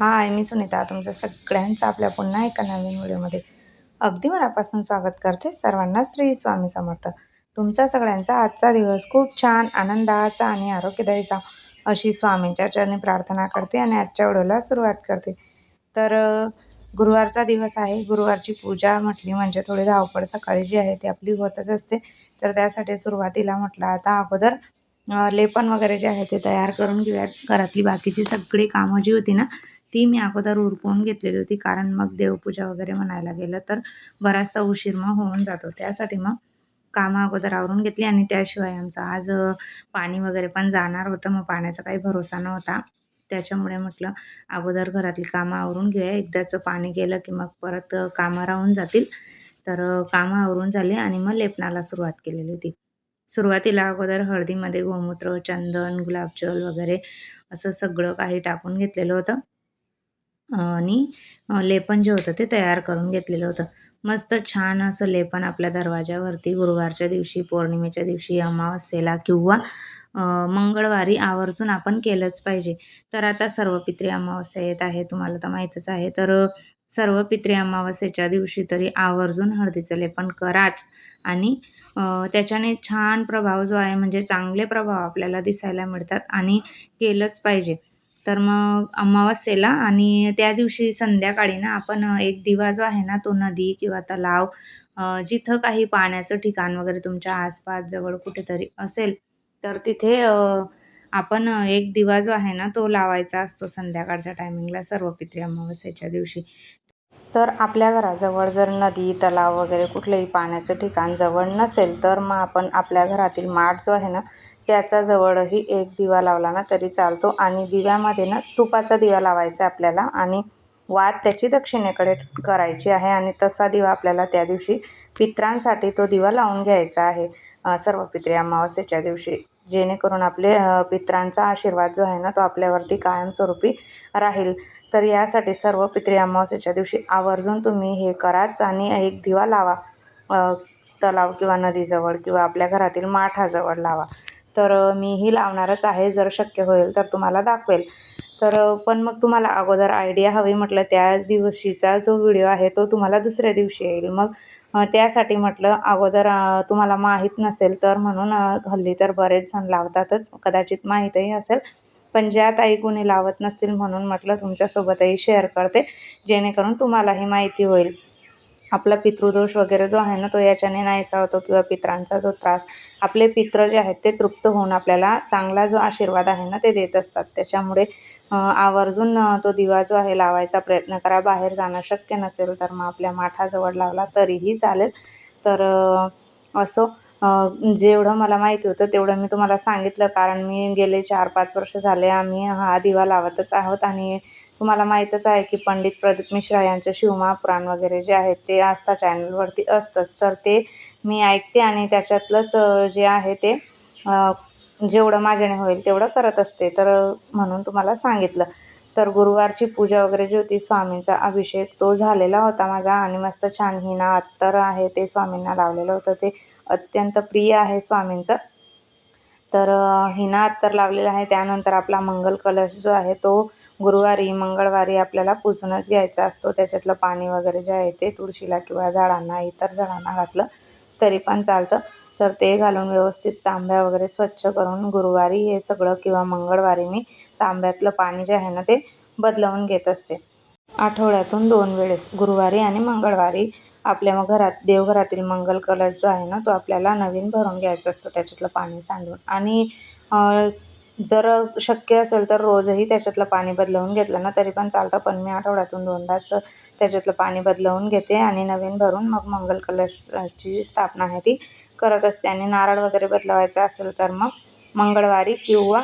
हाय मी सुनीता. तुमचं सगळ्यांचं आपल्या पुन्हा एका नवीन व्हिडिओमध्ये अगदी मनापासून स्वागत करते सर्वांना श्री स्वामी समर्थ. तुमचा सगळ्यांचा आजचा दिवस खूप छान आनंदाचा आणि आरोग्यदायीचा अशी स्वामींच्या चरणी प्रार्थना करते आणि आजच्या व्हिडिओला सुरुवात करते. तर गुरुवारचा दिवस आहे. गुरुवारची पूजा म्हटली म्हणजे थोडी धावपळ सकाळी जी आहे ती आपली होतच असते. तर त्यासाठी सुरुवातीला म्हटलं आता अगोदर लेपन वगैरे जे आहे ते तयार करून घेऊयात. घरातली बाकीची सगळी कामं जी होती ना ती मी अगोदर उरकून घेतलेली होती. कारण मग देवपूजा वगैरे म्हणायला गेलं तर बराचसा उशीर मग होऊन जातो. त्यासाठी मग कामं अगोदर आवरून घेतली आणि त्याशिवाय आमचं आज पाणी वगैरे पण जाणार होतं. मग पाण्याचा काही भरोसा नव्हता. त्याच्यामुळे म्हटलं अगोदर घरातली कामं आवरून घेऊया. एकदाचं पाणी गेलं की मग परत कामं राहून जातील. तर कामं आवरून झाली आणि मग लेपनाला सुरुवात केलेली होती. सुरुवातीला अगोदर हळदीमध्ये गोमूत्र चंदन गुलाबजल वगैरे असं सगळं काही टाकून घेतलेलं होतं. आणि लेपन जे होतं ते तयार करून घेतलेलं होतं. मस्त छान असं लेपन आपल्या दरवाजावरती गुरुवारच्या दिवशी पौर्णिमेच्या दिवशी अमावस्येला किंवा मंगळवारी आवर्जून आपण केलंच पाहिजे. तर आता सर्व पित्री अमावस्या येत आहे तुम्हाला तर माहीतच आहे. तर सर्व पित्री अमावस्येच्या दिवशी तरी आवर्जून हळदीचं लेपन कराच. आणि त्याच्याने छान प्रभाव जो आहे म्हणजे चांगले प्रभाव आपल्याला दिसायला मिळतात आणि केलंच पाहिजे. तर मग अमावास्येला आणि त्या दिवशी संध्याकाळी ना आपण एक दिवा जो आहे ना तो नदी किंवा तलाव जिथं काही पाण्याचं ठिकाण वगैरे तुमच्या आसपास जवळ कुठेतरी असेल तर तिथे आपण एक दिवा जो आहे ना तो लावायचा असतो संध्याकाळच्या टायमिंगला सर्व पित्री अमावस्येच्या दिवशी. तर आपल्या घराजवळ जर नदी तलाव वगैरे कुठलंही पाण्याचं ठिकाण जवळ नसेल तर मग आपण आपल्या घरातील माठ जो आहे ना त्याच्याजवळही एक दिवा लावला ना तरी चालतो. आणि दिव्यामध्ये ना तुपाचा दिवा लावायचा आहे आपल्याला. आणि वात त्याची दक्षिणेकडे करायची आहे. आणि तसा दिवा आपल्याला त्या दिवशी पित्रांसाठी तो दिवा लावून घ्यायचा आहे. सर्व पित्री अमावस्येच्या दिवशी. जेणेकरून आपले पित्रांचा आशीर्वाद जो आहे ना तो आपल्यावरती कायमस्वरूपी राहील. तर यासाठी सर्व पित्री अमावस्येच्या दिवशी आवर्जून तुम्ही हे कराच आणि एक दिवा लावा. तलाव किंवा नदीजवळ किंवा आपल्या घरातील माठाजवळ लावा. तर मी मीही लावणारच आहे. जर शक्य होईल तर तुम्हाला दाखवेल. तर पण मग तुम्हाला अगोदर आयडिया हवी म्हटलं त्या दिवशीचा जो व्हिडिओ आहे तो तुम्हाला दुसऱ्या दिवशी येईल. मग त्यासाठी म्हटलं अगोदर तुम्हाला माहीत नसेल तर म्हणून हल्ली तर बरेच जण लावतातच. कदाचित माहीतही असेल. पण ज्या ताई कोणी लावत नसतील म्हणून म्हटलं तुमच्यासोबतही शेअर करते. जेणेकरून तुम्हालाही माहिती होईल. आपला पितृदोष वगैरे जो आहे ना तो याच्याने नाहीसा होतो किंवा पित्रांचा जो त्रास आपले पित्र जे आहेत ते तृप्त होऊन आपल्याला चांगला जो आशीर्वाद आहे ना ते देत असतात. त्याच्यामुळे आवर्जून तो दिवा जो आहे लावायचा प्रयत्न करा. बाहेर जाणं शक्य नसेल तर मग आपल्या माठाजवळ लावला तरीही चालेल. तर असो. जेवढं मला माहिती होतं तेवढं मी तुम्हाला सांगितलं. कारण मी गेले चार पाच वर्ष झाले आम्ही हा दिवा लावतच आहोत. आणि तुम्हाला माहीतच आहे की पंडित प्रदीप मिश्रा यांचं शिवमहापुराण वगैरे जे आहे ते आस्था चॅनलवरती असतंच. तर ते मी ऐकते आणि त्याच्यातलंच जे आहे ते जेवढं माझ्याने होईल तेवढं करत असते. तर म्हणून तुम्हाला सांगितलं. तर गुरुवारची पूजा वगैरे जी होती स्वामींचा अभिषेक तो झालेला होता माझा आणि मस्त छान हिना अत्तर आहे ते स्वामींना लावलेलं होतं. ते अत्यंत प्रिय आहे स्वामींचं. तर हिना अत्तर लावलेला आहे. त्यानंतर आपला मंगल कलश जो आहे तो गुरुवारी मंगळवारी आपल्याला पुसूनच घ्यायचा असतो. त्याच्यातलं पाणी वगैरे जे आहे ते तुळशीला किंवा झाडांना इतर झाडांना घातलं तरी पण चालतं. तर ते घालून व्यवस्थित तांब्या वगैरे स्वच्छ करून गुरुवारी हे सगळं किंवा मंगळवारी मी तांब्यातलं पाणी जे आहे ना ते बदलवून घेत असते. आठवड्यातून दोन वेळेस गुरुवारी आणि मंगळवारी. आपल्या मग घरात देवघरातील मंगल कलश जो आहे ना तो आपल्याला नवीन भरून घ्यायचा असतो त्याच्यातलं पाणी सांडून. आणि जर शक्य असेल तर रोजही त्याच्यातलं पाणी बदलवून घेतलं ना तरी पण चालतं. पण मी आठवड्यातून दोनदाच त्याच्यातलं पाणी बदलवून घेते आणि नवीन भरून मग मंगल कलशाची जी स्थापना आहे ती करत असते. आणि नारळ वगैरे बदलवायचा असेल तर मग मंगळवारी किंवा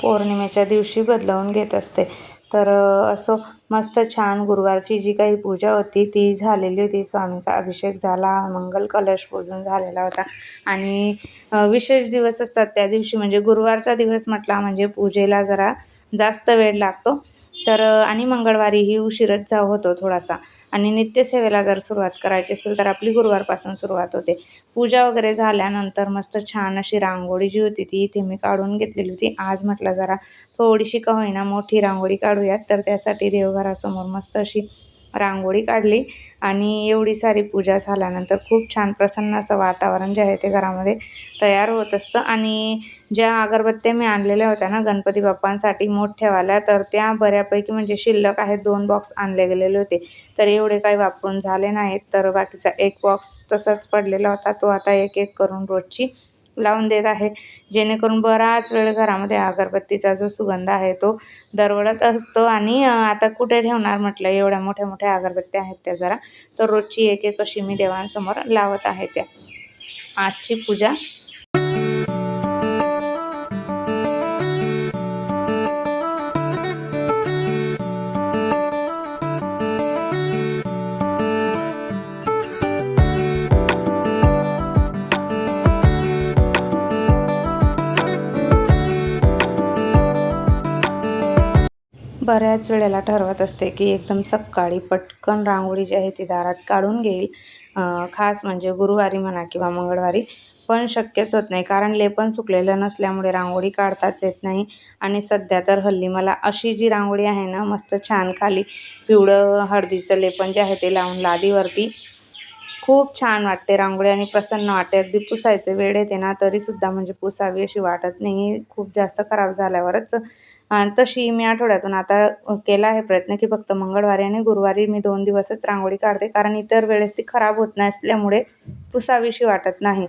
पौर्णिमेच्या दिवशी बदलवून घेत असते. तर असं असो मस्त छान गुरुवारची जी काही पूजा होती ती झालेली होती. स्वामींचा अभिषेक झाला मंगल कलश पूजून झालेला होता. आणि विशेष दिवस असतात त्या दिवशी म्हणजे गुरुवारचा दिवस म्हटला म्हणजे पूजेला जरा जास्त वेळ लागतो. तर आणि मंगळवारीही उशीरच जा होतो थोडासा. आणि नित्यसेवेला जर सुरुवात करायची असेल तर आपली गुरुवारपासून सुरुवात होते. पूजा वगैरे झाल्यानंतर मस्त छान अशी रांगोळी जी होती ती इथे मी काढून घेतलेली होती. आज म्हटलं जरा थोडीशी का होईना मोठी रांगोळी काढूयात. तर त्यासाठी देवघरासमोर मस्त अशी रांगोळी काढली आणि एवढी सारी पूजा झाल्यानंतर खूप छान प्रसन्न असं वातावरण जे आहे ते घरामध्ये तयार होत असतं. आणि ज्या अगरबत्त्या मी आणलेल्या होत्या ना गणपती बाप्पांसाठी मोठ्यावाल्या तर त्या बऱ्यापैकी म्हणजे शिल्लक आहेत. दोन बॉक्स आणले गेलेले होते. तर एवढे काही वापरून झाले नाहीत. तर बाकीचा एक बॉक्स तसाच पडलेला होता. तो आता एक एक करून रोजची लावून देत आहे. जेणेकरून बराच वेळ घरामध्ये अगरबत्तीचा जो सुगंध आहे तो दरवळत असतो. आणि आता कुठे ठेवणार म्हटलं? एवढ्या मोठ्या मोठ्या अगरबत्त्या आहेत त्या जरा. तर रोजची एक एक अशी मी देवांसमोर लावत आहे त्या. आजची पूजा बऱ्याच वेळेला ठरवत असते की एकदम सकाळी पटकन रांगोळी जी आहे ती दारात काढून घेईल. खास म्हणजे गुरुवारी म्हणा किंवा मंगळवारी. पण शक्यच होत नाही. कारण लेपन सुकलेलं नसल्यामुळे रांगोळी काढताच येत नाही. आणि सध्या तर हल्ली मला अशी जी रांगोळी आहे ना मस्त छान खाली पिवळं हळदीचं लेपन जे आहे ते लावून लादीवरती. खूप छान वाटते रांगोळी आणि प्रसन्न वाटते. अगदी पुसायचे वेळ येते ना तरीसुद्धा म्हणजे पुसावी अशी वाटत नाही. खूप जास्त खराब झाल्यावरच आणि तशी मी आठवड्यातून आता केला आहे प्रयत्न की फक्त मंगळवारी आणि गुरुवारी मी दोन दिवसच रांगोळी काढते. कारण इतर वेळेस ती खराब होत नसल्यामुळे पुसावीशी वाटत नाही.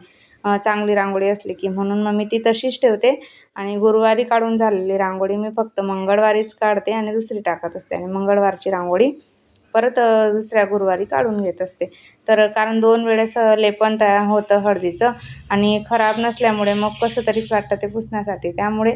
चांगली रांगोळी असली की. म्हणून मग मी ती तशीच ठेवते. आणि गुरुवारी काढून झालेली रांगोळी मी फक्त मंगळवारीच काढते आणि दुसरी टाकत असते. आणि मंगळवारची रांगोळी परत दुसऱ्या गुरुवारी काढून घेत असते. तर कारण दोन वेळेस लेपन तयार होतं हळदीचं. आणि खराब नसल्यामुळे मग कसं तरीच वाटतं ते पुसण्यासाठी. त्यामुळे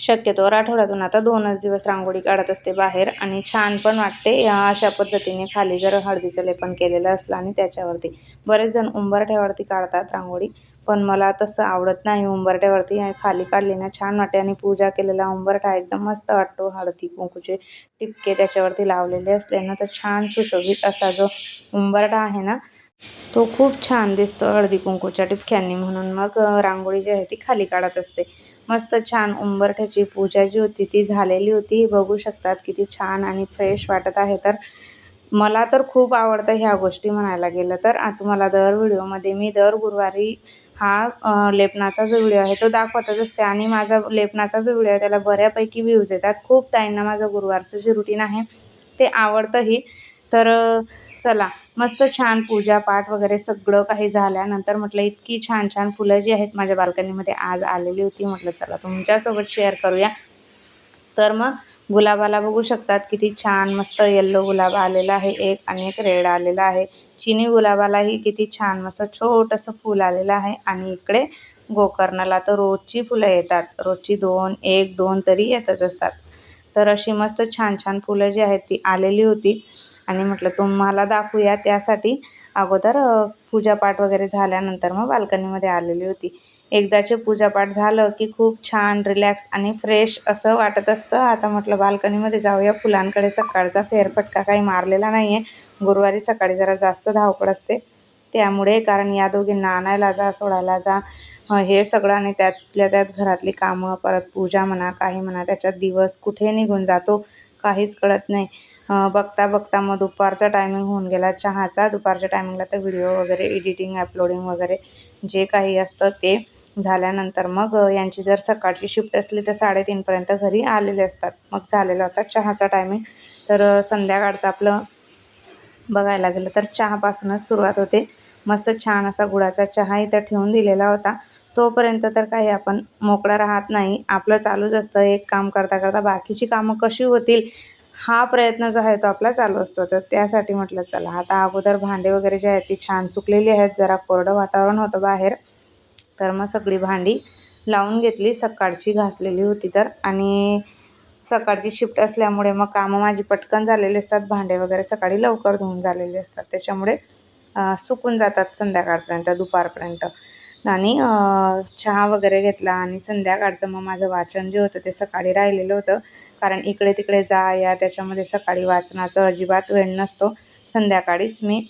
शक्यतोवर आठवड्यातून आता दोनच दिवस रांगोळी काढत असते बाहेर आणि छान पण वाटते. अशा पद्धतीने खाली जर हळदीचं लेपन केलेलं असलं आणि त्याच्यावरती बरेच जण उंबरठ्यावरती काढतात रांगोळी. पण मला तसं आवडत नाही उंबरठ्यावरती. खाली काढली ना छान वाटते आणि पूजा केलेला उंबरठा एकदम मस्त वाटतो. हळदी कुंकूचे टिपके त्याच्यावरती लावलेले असले ना तर छान सुशोभित असा जो उंबरठा आहे ना तो खूप छान दिसतो. हळदी कुंकूच्या टिपक्यांनी म्हणून मग रांगोळी जी आहे ती खाली काढत असते. मस्त छान उंबरठ्याची पूजा जी होती ती झालेली होती. बघू शकतात किती छान आणि फ्रेश वाटत आहे. तर मला तर खूप आवडतं ह्या गोष्टी म्हणायला गेलं तर. तुम्हाला दर व्हिडिओमध्ये मी दर गुरुवारी हा लेपनाचा जो व्हिडिओ आहे तो दाखवतच असते. आणि माझा लेपनाचा जो व्हिडिओ आहे त्याला बऱ्यापैकी व्ह्यूज येतात. खूप ताईंना माझं गुरुवारचं जे रुटीन आहे ते आवडतंही. तर चला मस्त छान पूजा पाठ वगैरे सगळं काही झाल्यानंतर म्हटलं इतकी छान छान फुलं जी आहेत माझ्या बाल्कनीमध्ये आज आलेली होती म्हटलं चला तुमच्यासोबत शेअर करूया. तर मग गुलाबाला बघू शकतात किती छान मस्त येल्लो गुलाब आलेला आहे एक आणि एक रेड आलेला आहे. चिनी गुलाबालाही किती छान मस्त छोटंसं फूल आलेलं आहे आणि इकडे गोकर्णाला तर रोजची फुलं येतात. रोजची दोन एक दोन तरी येतच असतात. तर अशी मस्त छान छान फुलं जी आहेत ती आलेली होती. आणि म्हटलं तुम्हाला दाखवूया. त्यासाठी अगोदर पूजापाठ वगैरे झाल्यानंतर मग बाल्कनीमध्ये आलेली होती. एकदाचे पूजापाठ झालं की खूप छान रिलॅक्स आणि फ्रेश असं वाटत असतं. आता म्हटलं बाल्कनीमध्ये जाऊया. फुलांकडे सकाळचा फेरफटका काही मारलेला नाही आहे गुरुवारी सकाळी जरा जास्त धावपळ असते. त्यामुळे कारण या दोघींना आणायला जा सोडायला जा हे सगळं आणि त्यातल्या त्यात घरातली कामं परत पूजा म्हणा काही म्हणा त्याच्यात दिवस कुठे निघून जातो? काहीच कळत नाही. बघता बघता मग दुपारचा टायमिंग होऊन गेला. चहाचा दुपारच्या टायमिंगला तर व्हिडिओ वगैरे एडिटिंग अपलोडिंग वगैरे जे काही असतं ते झाल्यानंतर मग यांची जर सकाळची शिफ्ट असली तर साडेतीनपर्यंत घरी आलेले असतात. मग झालेला होता चहाचा टायमिंग तर संध्याकाळचं आपलं बघायला गेलं तर चहापासूनच सुरुवात होते. मस्त छान असा गुळाचा चहा इथं ठेवून दिलेला होता. तोपर्यंत तर काही आपण मोकळा राहत नाही. आपलं चालूच असतं. एक काम करता करता बाकीची कामं कशी होतील हा प्रयत्न जो आहे तो आपला चालू असतो. तर त्यासाठी म्हटलं चला आता अगोदर भांडे वगैरे जे आहेत ती छान सुकलेली आहेत. जरा कोरडं वातावरण होतं बाहेर. तर मग सगळी भांडी लावून घेतली. सकाळची घासलेली होती तर. आणि सकाळची शिफ्ट असल्यामुळे मग कामं माझी पटकन झालेली असतात. भांडे वगैरे सकाळी लवकर धुवून झालेले असतात. त्याच्यामुळे सुकून जातात संध्याकाळपर्यंत दुपारपर्यंत. आणि चहा वगैरे घेतला आणि संध्याकाळचं मग माझं वाचन जे होतं ते सकाळी राहिलेलं होतं. कारण इकडे तिकडे जा या त्याच्यामध्ये सकाळी वाचनाचा अजिबात वेळ नसतो. संध्याकाळीच मी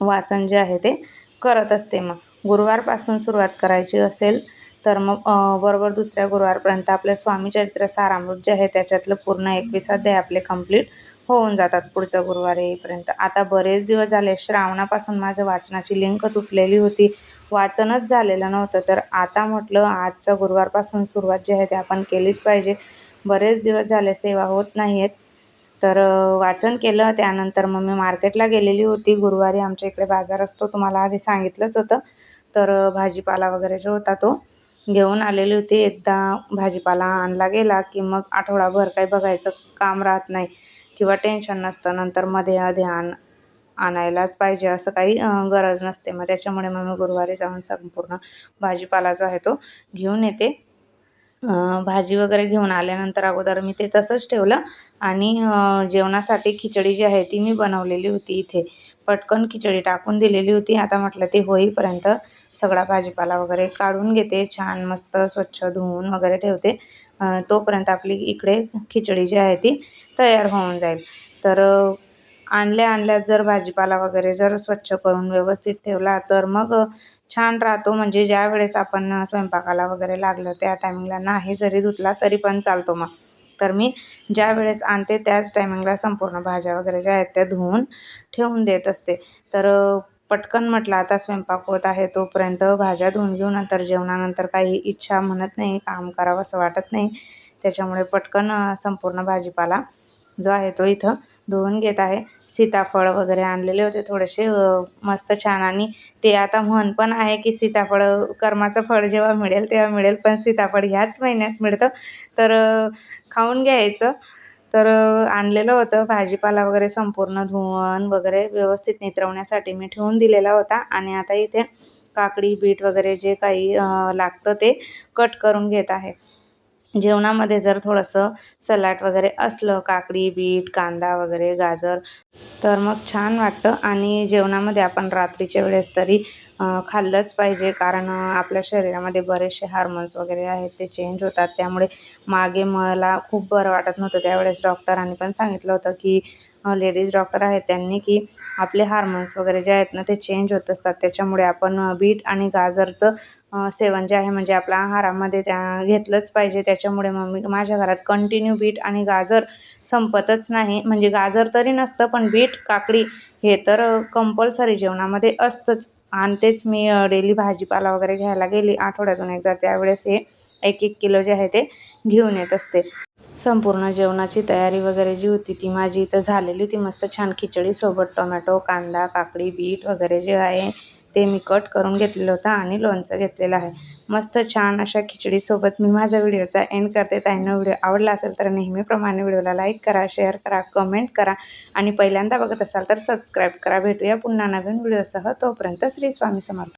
वाचन जे आहे ते करत असते मग. गुरुवारपासून सुरुवात करायची असेल तर मग बरोबर दुसऱ्या गुरुवारपर्यंत आपलं स्वामी चरित्र सारामृत जे आहे त्याच्यातलं पूर्ण एकवीस अध्याय आपले कंप्लीट होऊन जातात पुढचा गुरुवार येईपर्यंत. आता बरेच दिवस झाले श्रावणापासून माझं वाचनाची लिंक तुटलेली होती. वाचनच झालेलं नव्हतं तर आता म्हटलं आजच्या गुरुवारपासून सुरुवात जी आहे ते आपण केलीच पाहिजे. बरेच दिवस झाले सेवा होत नाही आहेत तर वाचन केलं त्यानंतर मग मी मार्केटला गेलेली होती. गुरुवारी आमच्या इकडे बाजार असतो तुम्हाला आधी सांगितलंच होतं. तर भाजीपाला वगैरे जो होता तो घेऊन आलेली होती. एकदा भाजीपाला आणला गेला की मग आठवडाभर काही बघायचं काम राहत नाही. किंवा टेन्शन नसतं नंतर मध्ये आधी आण आणायलाच पाहिजे असं काही गरज नसते. मग त्याच्यामुळे मग मी गुरुवारी जाऊन संपूर्ण भाजीपाला जो आहे तो घेऊन येते. भाजी वगैरे घेऊन आल्यानंतर अगोदर मी ते तसंच ठेवलं आणि जेवणासाठी खिचडी जी आहे ती मी बनवलेली होती इथे. पटकन खिचडी टाकून दिलेली होती. आता म्हटलं ते होईपर्यंत सगळा भाजीपाला वगैरे काढून घेते. छान मस्त स्वच्छ धुवून वगैरे ठेवते. तोपर्यंत आपली इकडे खिचडी जी आहे ती तयार होऊन जाईल. तर आणल्या आणल्या आणल्यात जर भाजीपाला वगैरे जर स्वच्छ करून व्यवस्थित ठेवला तर मग छान राहतो. म्हणजे ज्या वेळेस आपण स्वयंपाकाला वगैरे लागलं त्या टायमिंगला नाही जरी धुतला तरी पण चालतो मग. तर मी ज्या वेळेस आणते त्याच टायमिंगला संपूर्ण भाज्या वगैरे ज्या आहेत त्या धुवून ठेवून देत असते. तर पटकन म्हटलं आता स्वयंपाक होत आहे तोपर्यंत भाज्या धुवून घेऊन नंतर जेवणानंतर काही इच्छा म्हणत नाही काम करावं असं वाटत नाही. त्याच्यामुळे पटकन संपूर्ण भाजीपाला जो आहे तो इथं धुवून घेत आहे. सीताफळ वगैरे आणलेले होते थोडेसे मस्त छान. आणि ते आता म्हण पण आहे की सीताफळ कर्माचं फळ जेव्हा मिळेल तेव्हा मिळेल पण सीताफळ ह्याच महिन्यात मिळतं. तर खाऊन घ्यायचं. तर आणलेलं होतं. भाजीपाला वगैरे संपूर्ण धुवण वगैरे व्यवस्थित नित्रवण्यासाठी मी ठेवून दिलेला होता. आणि आता इथे काकडी बीट वगैरे जे काही लागतं ते कट करून घेत आहे. जेवणामध्ये जर थोडंसं सलाड वगैरे असलं काकडी बीट कांदा वगैरे गाजर तर मग छान वाटतं. आणि जेवणामध्ये आपण रात्रीच्या वेळेस तरी खाल्लंच पाहिजे. कारण आपल्या शरीरामध्ये बरेचसे हार्मोन्स वगैरे आहेत ते चेंज होतात. त्यामुळे मागे मला खूप बरं वाटत नव्हतं. त्यावेळेस डॉक्टरांनी पण सांगितलं होतं की लेडीज डॉक्टर आहेत त्यांनी की आपले हार्मोन्स वगैरे जे आहेत ना ते चेंज होत असतात. त्याच्यामुळे आपण बीट आणि गाजरचं सेवन जे आहे म्हणजे आपल्या आहारामध्ये त्या घेतलंच पाहिजे. त्याच्यामुळे मग मी माझ्या घरात कंटिन्यू बीट आणि गाजर संपतच नाही. म्हणजे गाजर तरी नसतं पण बीट काकडी हे तर कंपल्सरी जेवणामध्ये असतंच. आणतेच मी डेली भाजीपाला वगैरे घ्यायला गेली. आठवड्यातून एकदा त्यावेळेस हे एक एक किलो जे आहे ते घेऊन येत असते. संपूर्ण जेवणाची तयारी वगैरे जी होती ती माझी इथं झालेली होती. मस्त छान खिचडीसोबत टोमॅटो कांदा काकडी बीट वगैरे जे आहे ते मी कट करून घेतलेलं होतं आणि लोणचं घेतलेलं आहे. मस्त छान अशा खिचडीसोबत मी माझा व्हिडिओचा एंड करते. त्यांना व्हिडिओ आवडला असेल तर नेहमीप्रमाणे व्हिडिओला लाईक करा शेअर करा कमेंट करा आणि पहिल्यांदा बघत असाल तर सबस्क्राईब करा. भेटूया पुन्हा नवीन व्हिडिओसह. तोपर्यंत श्री स्वामी समर्थ.